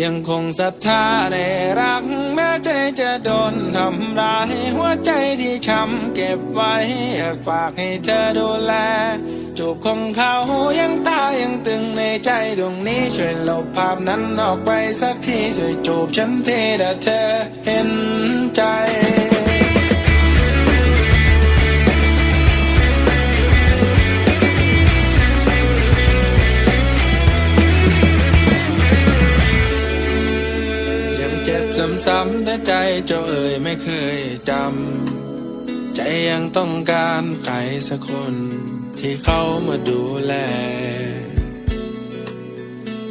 ยังคงศรัทธาในรัก แม้ใจจะโดนทำร้ายหัวใจที่ช้ำเก็บไว้อยากฝากให้เธอดูแล จูบของเขายังตายังตึงในใจดวงนี้ช่วยลบภาพนั้นออกไปสักทีช่วยจูบฉันทีถ้าเธอเห็นใจ ซ้ำๆแต่ใจเจ้าเอ่ยไม่เคยจำ ใจยังต้องการใครสักคน ที่เขามาดูแล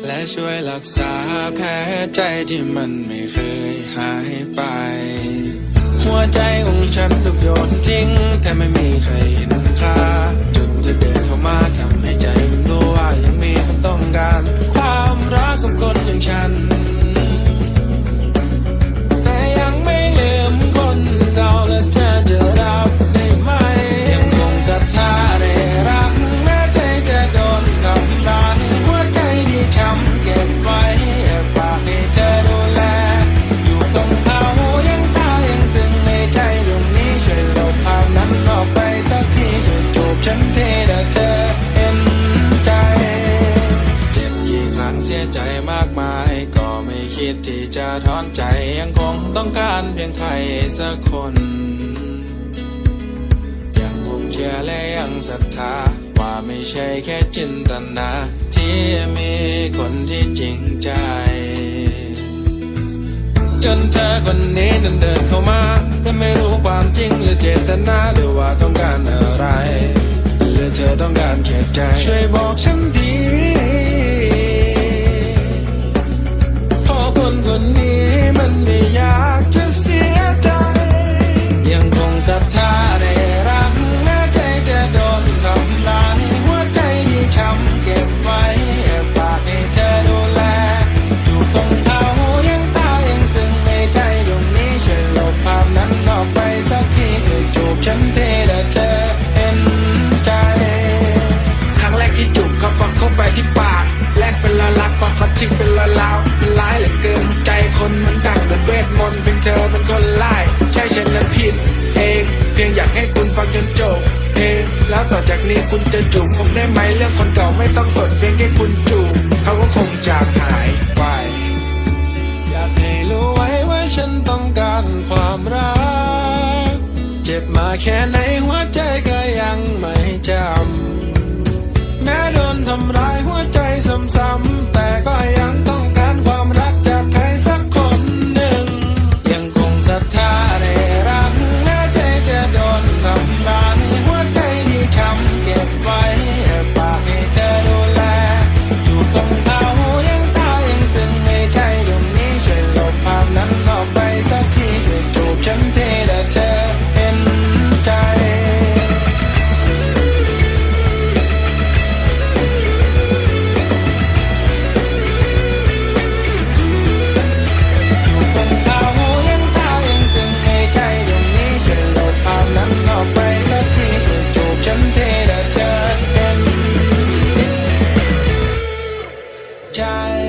และช่วยรักษาแผลใจที่มันไม่เคยหายไป หัวใจของฉันถูกโยนทิ้ง แต่ไม่มีใครเห็นค่าจนเธอเดินเข้ามาทำให้ใจมันรู้ว่ายังมีคนต้องการ ความรักของคนอย่างฉัน สียใจมากมาย ก็ไม่คิดที่จะถอนใจยังคงต้องการเพียงใครสักคน ยังคงเชื่อและยังศรัทธา ว่าไม่ใช่แค่จินตนา ที่มีคนที่จริงใจ จนเธอคนนี้เดินเดินเข้ามาแต่ไม่รู้ความจริงหรือเจตนาหรือว่าต้องการอะไร หรือเธอต้องการแค่ใจ ช่วยบอกฉันที ศรัทธาในรักแม้ใจจะโดนทำร้ายหัวใจที่ช้ำเก็บไว้ฝากให้เธอดูแลจูบตรงเขายังตายังตึงในใจดวงนี้ช่วยลบภาพนั้นออกไปสักทีช่วยจูบฉันเทีถ้าเธอเห็นใจ ครั้งแรกที่จูบเขาก็เข้าไปที่ปากแลกเป็นละลักพอเขาทิ้งเป็นละลาวมันร้ายเหลือเกินใจคนมันดังเหมือนเวทมนต์เพียงเธอเป็นคนไล่ใช่ฉันนั้นผิ ฟังจนจบเพลงแล้วต่อจากนี้คุณจะจูบผมได้ไหมเรื่องคนเก่าไม่ต้องสนเพียงแค่คุณจูบเขาก็คงจากหายไปอยากให้รู้ไว้ว่าฉันต้องการความรัก เจ็บมาแค่ไหนหัวใจก็ยังไม่จำแม้โดนทำร้ายหัวใจซ้ำๆแต่ก็ยัง child